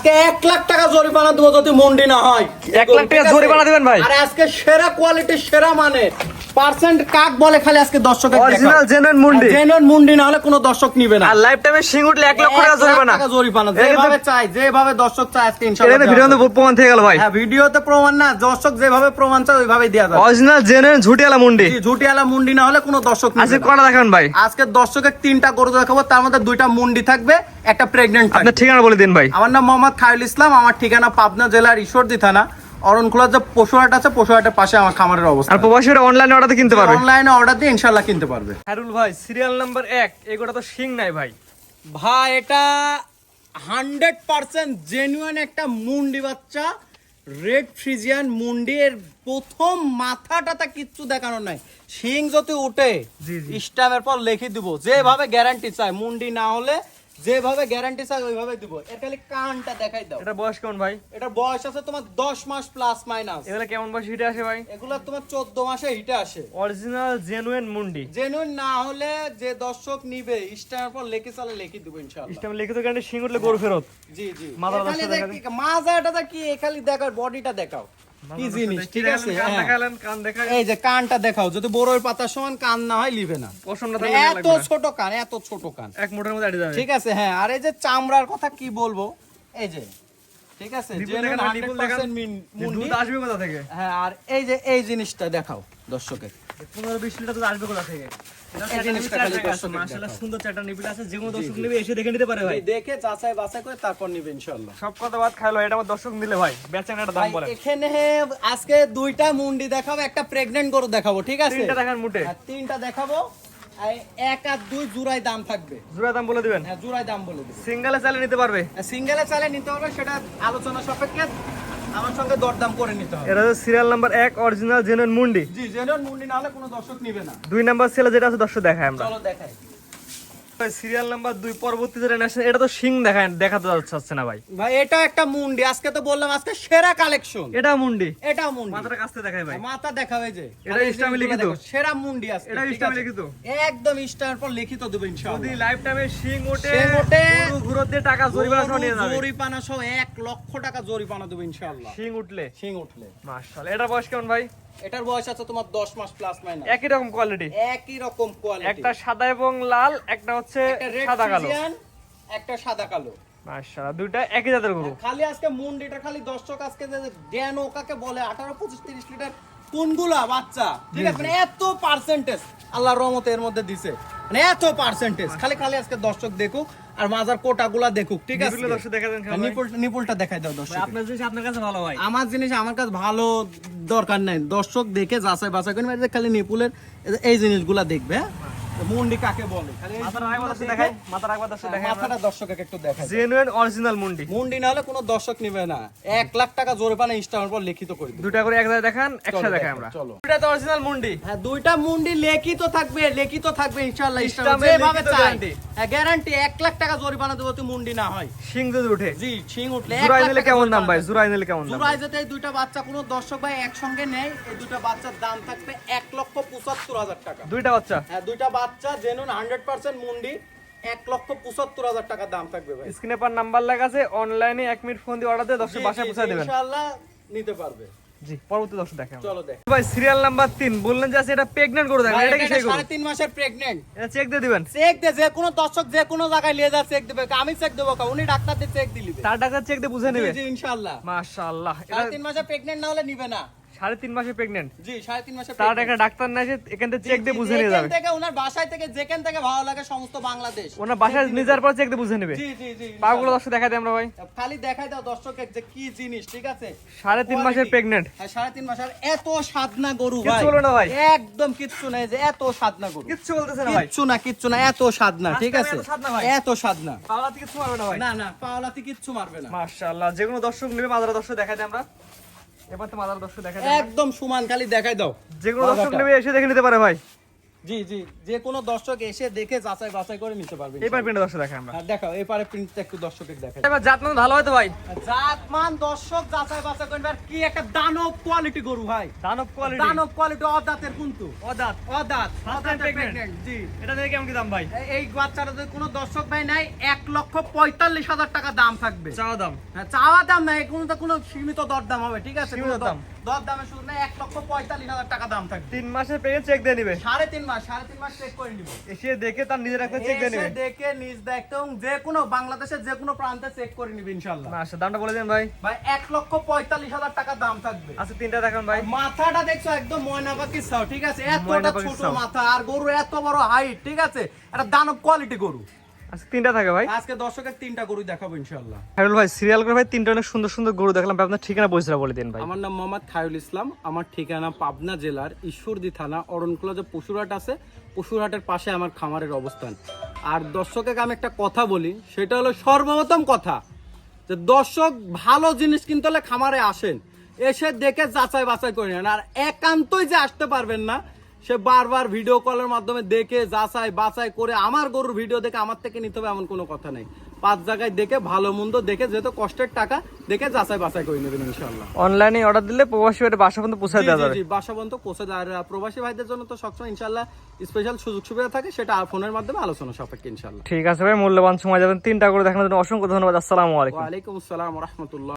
আজকে এক লাখ টাকা জরিমানা দেবো যদি মন্ডি না হয়। এক লাখ টাকা জরিমানা দিবেন ভাই? আর আজকে সেরা কোয়ালিটির সেরা মানে। পার্সেন্ট কাক বলে খালি আজকে দর্শক অরিজিনাল জেনুইন মুন্ডি। জেনুইন মুন্ডি না হলে কোনো দর্শক নিবে না। আর লাইফ টাইমে সিং উঠলে এক লক্ষ টাকা জরিমানা। টাকা জরিমানা। যেভাবে চাই যেভাবে দর্শক আজকে ইনশাআল্লাহ কিন্তু দেওয়া ভিডিও হবে। প্রমাণ থেকে গেল ভাই। হ্যাঁ ভিডিওতে প্রমাণ না দর্শক যেভাবে প্রমাণ চায় ওইভাবে দেওয়া যাবে। অরিজিনাল জেনুইন ঝুটিয়ালা মুন্ডি। ঝুটিয়ালা মুন্ডি না হলে কোনো দর্শক নিবে আজকে। কটা দেখাবেন ভাই? আজকে দর্শকের তিনটা গরু দেখাবো তার মধ্যে দুইটা মুন্ডি থাকবে। একটা প্রেগনেন্ট আপনার ঠিকানা বলে দিন ভাই। আমার নাম মোহাম্মদ খায়রুল ইসলাম আমার ঠিকানা পাবনা জেলার ঈশ্বরদী থানা। অরণখোলার যে পশুহাট আছে পশুহাটের পাশে আমার খামারের অবস্থা। আর প্রবাসীরা অনলাইনে অর্ডার কিনতে পারবে? অনলাইনে অর্ডার দিয়ে ইনশাল্লাহ কিনতে পারবে। হারুল ভাই সিরিয়াল নাম্বার এক এগুলো তো সিং নাই ভাই। ভাই এটা হান্ড্রেড পার্সেন্ট জেনুইন একটা মুন্ডি বাচ্চা। রেড ফ্রিজিয়ান মুন্ডির প্রথম মাথাটাতে কিচ্ছু দেখানো নাই। শিং যদি উঠে জি, জি। স্টামের পর লিখে দিব যেভাবে গ্যারান্টি চাই মুন্ডি না হলে যেভাবে গ্যারান্টি চাই ওইভাবে দিব। এর খালি কানটা দেখাই দাও। এটা বয়স কেমন ভাই? এটা বয়স আছে তোমার দশ মাস প্লাস মাইনাস এগুলো কেমন বয়স হিটে আসে ভাই? এগুলো তোমার চোদ্দ মাসে হিটে আসে। অরিজিনাল জেনুইন মুন্ডি। জেনুইন না হলে যে দর্শক নিবে স্টামের পর লেখে চালে লিখে দিব ইনশাআল্লাহ। সিস্টেম লিখিত গ্যারান্টি সিং উঠলে গরু ফেরত। জি জি। এ খালি দেখ- মাজাটা কি খালি দেখাও বডিটা দেখাও। কি জিনিস? ঠিক আছে হ্যাঁ। এই যে কানটা দেখাও যদি বড়ই পাতার সমান কান না হয় লিবে না। মানে এত ছোট কান এত ছোট কান। এক মোটের মধ্যে ঠিক আছে হ্যাঁ আর এই যে চামড়ার কথা কি বলব? এই যে ঠিক আছে? নিপুল genuine দেখান, নিপুল দেখান। 100% যে মুন্ডি। দুধ আসবে কোথা থেকে? হ্যাঁ আর এই যে এই জিনিসটা দেখাও দর্শকের পনেরো বিশ লিটার দুধ আসবে কোথা থেকে? আজকে দুইটা মুন্ডি দেখাবো একটা প্রেগনেন্ট গরু দেখাবো ঠিক আছে? তিনটা তিনটা দেখাবো। এক আর দুই জোড়ায় দাম থাকবে। জোড়া দাম বলে দিবেন? হ্যাঁ জোড়ায় দাম বলে দিবেন। সিঙ্গেলে চালে নিতে পারবে? সিঙ্গেলে চালে নিতে পারবে সেটা আলোচনা সাপেক্ষে আমার সঙ্গে দরদাম করে নিতে হবে। এটা হচ্ছে সিরিয়াল নাম্বার এক অরিজিনাল জেনুইন মুন্ডি। জি জেনুইন মুন্ডি না হলে কোনো দর্শক নিবে না। দুই নাম্বার ছেলে যেটা আছে দর্শক দেখায় আমরা। চলো দেখাই। সিরিয়াল নাম্বার দুই পরবর্তী এটা তো সিং দেখায় দেখাতে যাচ্ছে না ভাই। ভাই এটা একটা মুন্ডি আজকে তো বললাম আজকে সেরা কালেকশন এটা মুন্ডি। এটা মুন্ডি। মাথাটা কাছতে দেখায় ভাই। মাথা দেখাবে যে। এটা ইসলামে লিখিত? সেরা মুন্ডি আছে এটা ইসলামে লিখিত? একদম স্টার পর লিখিত দেবে ইনশাআল্লাহ। যদি লাইফ টাইমে সিং ওঠে শিং ওঠে, গরু ঘুরত দিয়ে টাকা জরিমানা সহ নিয়ে যাবে। জরিপানা সহ এক লক্ষ টাকা জরিপানা দেবো ইনশাআল্লাহ। সিং উঠলে? শিং উঠলে। মাশাআল্লাহ। এটা বয়স কেমন ভাই? এটার বয়স আছে তোমার দশ মাস প্লাস মাইনাস একই রকম কোয়ালিটি একই রকম কোয়ালিটি একটা সাদা এবং লাল একটা হচ্ছে সাদা কালো। একটা সাদা কালো। মাশাআল্লাহ দুইটা একই জাতের গরু। খালি আজকে মুন্ডিটা খালি দর্শক আজকে যে জ্ঞান ওকাকে বলে আঠারো পঁচিশ তিরিশ লিটার কোনগুলা বাচ্চা? ঠিক আছে মানে এত পার্সেন্টেজ আল্লাহর রহমতে এর মধ্যে দিছে। মানে এত পার্সেন্টেজ খালি খালি আজকে দর্শক দেখুক আর মাজার কোটাগুলা দেখুক ঠিক আছে? নিপুলটা দর্শক দেখা দেন নিপুল নিপুলটা দেখাই দাও দর্শক আপনার জিনিস আপনার কাছে ভালো হয়। আমার জিনিস আমার কাছে ভালো দরকার নাই। দর্শক দেখে যাচাই বাছাই করে মানে খালি নিপুলের এই জিনিসগুলা দেখবে হ্যাঁ? মুন্ডি কাকে বলে? মাথার আগে দর্শক দেখে- দেখাই মাথার আগে দর্শক দেখাই মাথাটা দর্শককে একটু দেখাই। জেনুইন অরিজিনাল মুন্ডি। মুন্ডি না হলে কোনো দর্শক নিবে না। এক লাখ টাকা জোরে পানা ইনস্টাগ্রাম পর লিখিত করে দিবে। দুটা করে এক জায়গায় দেখান একসাথে দেখাই আমরা। চলো। দুটা তো অরিজিনাল মুন্ডি। হ্যাঁ দুইটা মুন্ডি লেখিত থাকবে লিখিত থাকবে ইনশাআল্লাহ ইসলামে যেভাবে চাই হ্যাঁ গ্যারান্টি এক লাখ টাকা জরিমানা দেবো তুই মুন্ডি না হয়। সিং যদি উঠে। জি শিং উঠলে জুরাই নিলে কেমন দাম ভাই। জুরাই নিলে কেমন দাম জুরাই যেতে দুইটা বাচ্চা কোনো দর্শক ভাই একসঙ্গে নেয় এই দুইটা বাচ্চার দাম থাকবে এক লক্ষ পঁচাত্তর হাজার টাকা। দুইটা বাচ্চা? হ্যাঁ দুইটা বাচ্চা জেনুন হান্ড্রেড পার্সেন্ট মুন্ডি এক লক্ষ পঁচাত্তর হাজার টাকা দাম থাকবে ভাই। স্ক্রিনে পার নাম্বার লেখা আছে অনলাইনে এক মিনিট ফোন দিয়ে অর্ডার দিয়ে দর্শক বাসায় পৌঁছে দিবেন। ইনশাআল্লাহ নিতে পারবে। জি পরবর্তী দর্শক দেখেন চলো দেখ। ভাই সিরিয়াল নাম্বার তিন বললেন যে আজকে এটা প্রেগনেন্ট করে দেখেন এটা কি সেই গরু? সাড়ে তিন মাসের প্রেগনেন্ট এটা চেক দিয়ে দিবেন। চেক দে যে কোনো দর্শক যে কোনো জায়গায় নিয়ে যা চেক দেবে। আমি চেক দেবো কা উনি ডাক্তার দিয়ে চেক দিলি তার ডাক্তার চেক দিয়ে বুঝে নেবে। জি ইনশাআল্লাহ। মাশাআল্লাহ। এটা সাড়ে তিন মাসে প্রেগনেন্ট না হলে নিবে না। সাড়ে তিন মাসে প্রেগনেন্ট জি সাড়ে তিন মাসে তার একটা ডাক্তার না এসে এখান থেকে চেক দিয়ে বুঝে নিয়ে যাবে। থেকে ওনার বাসায় থেকে যেখান থেকে ভালো লাগে সমস্ত বাংলাদেশ। ওনার বাসায় নিয়ে যাওয়ার পর চেক দিয়ে বুঝে নেবে। জি জি জি পাগুলো। দর্শক দেখা দিই আমরা ভাই। খালি দেখাই দাও দর্শকের যে কি জিনিস ঠিক আছে? সাড়ে তিন মাসের প্রেগনেন্ট হ্যাঁ, সাড়ে তিন মাসের এত সাধনা গরু ভাই। না ভাই। একদম কিচ্ছু নাই যে এত সাধনা গরু। কিচ্ছু বলতেছে না ভাই। কিচ্ছু না কিচ্ছু না এত সাধনা ঠিক আছে? এত সাধনা ভাই। এত সাধনা। পাওয়া কিচ্ছু পারবে না ভাই। না না পাওলাতে কিচ্ছু মারবে না। মাশাআল্লাহ যে কোনো দর্শক নেবে মাদার দর্শক দেখা দিই আমরা। এবার তো মাদার দর্শক দেখা একদম সমান খালি দেখাই দাও। যে কোনো দর্শক নেবে এসে দেখে নিতে পারে ভাই। জি জি। যে কোনো দর্শক এসে দেখে যাচাই বাছাই করে নিতে পারবে প্রিন্ট দর্শক আমরা। এপারে প্রিন্টটা একটু দেখাই। এবার জাত মান ভালো হয় তো ভাই? জাতমান দর্শক যাচাই বাছাই করবে আর কি একটা দানব কোয়ালিটি গরু ভাই। দানব কোয়ালিটি দানব কোয়ালিটি অদাতের কিন্তু। অদাত অদাত জি। এটা থেকে কেমন কি দাম ভাই? এই বাচ্চাটা যদি কোনো দর্শক ভাই নাই এক লক্ষ পঁয়তাল্লিশ হাজার টাকা দাম থাকবে। চাওয়া দাম। হ্যাঁ, চাওয়া দাম নাই কোনো কোনো সীমিত দর দাম হবে ঠিক আছে? সীমিত দাম। দর দামে শুধু না এক লক্ষ পঁয়তাল্লিশ হাজার টাকা দাম থাকবে। তিন মাসের প্রেগনেন্ট চেক দিয়ে নিবে। সাড়ে তিন মাস সাড়ে তিন মাস চেক করে নিব। এসে দেখে তার নিজের একটা চেক দিয়ে নিবে। দেখে নিজ দেখতে এবং যে কোনো বাংলাদেশের যে কোনো প্রান্তে চেক করে নিবে ইনশাল্লাহ না আচ্ছা দামটা বলে দেন ভাই। ভাই এক লক্ষ পঁয়তাল্লিশ হাজার টাকা দাম থাকবে। আচ্ছা তিনটা দেখান ভাই। মাথাটা দেখছ একদম ময়না ঠিক আছে? এতটা ছোট মাথা আর গরু এত বড় হাইট ঠিক আছে? একটা দানব কোয়ালিটি গরু। আচ্ছা তিনটা থাকে ভাই। আজকে দর্শকের তিনটা গরু দেখাবো ইনশাল্লাহ খায়রুল ভাই সিরিয়াল করে ভাই তিনটা অনেক সুন্দর সুন্দর গরু দেখলাম। ভাই, আপনার ঠিকানা বলে দিন ভাই। আমার নাম মোহাম্মদ খায়রুল ইসলাম আমার ঠিকানা পাবনা জেলার ঈশ্বরদী থানা অরণকুলা যে পশুরহাট আছে। পশুরহাটের পাশে আমার খামারের অবস্থান। আর দর্শকে আমি একটা কথা বলি সেটা হলো সর্বপ্রথম কথা যে দর্শক ভালো জিনিস কিনতে হলে খামারে আসেন এসে দেখে যাচাই বাছাই করে নেন। আর একান্তই যে আসতে পারবেন না সে বারবার ভিডিও কলের মাধ্যমে দেখে যাচাই বাছাই করে আমার গরুর ভিডিও দেখে আমার থেকে নিতে হবে এমন কোনো কথা নেই। পাঁচ জায়গায় দেখে ভালো মন্দ দেখে যেহেতু কষ্টের টাকা দেখে যাচাই বাছাই করে নেবেন ইনশাল্লাহ অনলাইনে অর্ডার দিলে প্রবাসী বাড়ি বাসা পর্যন্ত পৌঁছে দেওয়া যাবে। বাসা পর্যন্ত পৌঁছে দেয় আর প্রবাসী ভাইদের জন্য তো সবসময় ইনশাল্লাহ স্পেশাল সুযোগ সুবিধা থাকে সেটা আর ফোনের মাধ্যমে আলোচনা সাপেক্ষে ইনশাল্লাহ ঠিক আছে ভাই মূল্যবান সময় যাবেন তিনটা করে দেখানোর জন্য অসংখ্য ধন্যবাদ। আসসালামু আলাইকুম। ওয়ালাইকুম আসসালাম রহমতুল্লাহ।